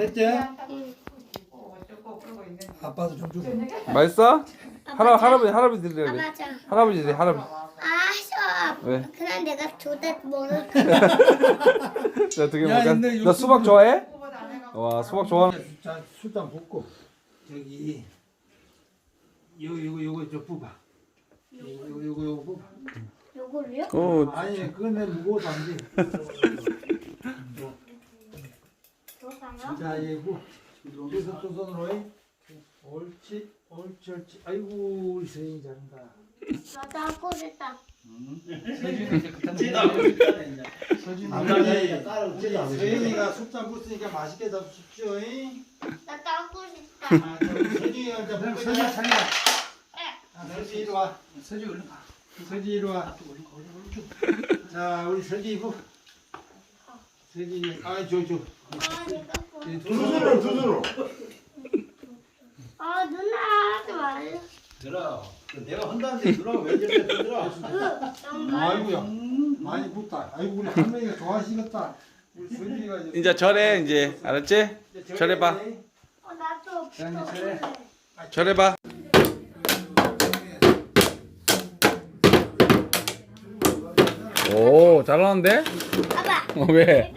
됐지? 아빠도 좀 주고. 맛있어? 할아 할아버지 할아버지 드려 아 그래. 맞아. 할아버지 드려 할아버지. 아 싫어. 왜? 그냥 내가 두대 먹을 나두개 야, 먹을까? 근데 너 수박 좋아해? 와 수박 좋아하는. 자, 술잔 붓고 저기 요거 요거 요거 저 부봐. 요거 요거 요거 부봐. 요거를요? 어 아니 그건 내 무거워서 안 돼. 이거 여기서 두 손으로 해. 옳지 옳지 옳지. 아이고 우리 서인이 잘한다. 나도 하고 싶다. 서진이 서인이가 술잔 붓으니까 맛있게 잡수십시오. 잉? 나도 하고 싶다. 아, 저기 서진이가 이제 먹고 서진아 있다. 자기야 아, 서진 이리 와. 서지 얼른 가 서진 이리 와. 얼른 가 얼른 얼른 줘자 우리 서진 이부. 서진이 아저 저. 아 내가 보. 두 손으로 두 손으로. 아 누나 하지 말래. 들어. 내가 한다는데 들어 왜 저래 들어? 너무 아이고야. 많이 붓다. 아이고 우리 할머니가 좋아하시겠다. 우리 서진이가 이제. 이제 절해 이제 알았지? 절해봐. 어 나도. 자, 이제 저래. 절해봐. 오 잘하는데? 아빠. 어, 왜?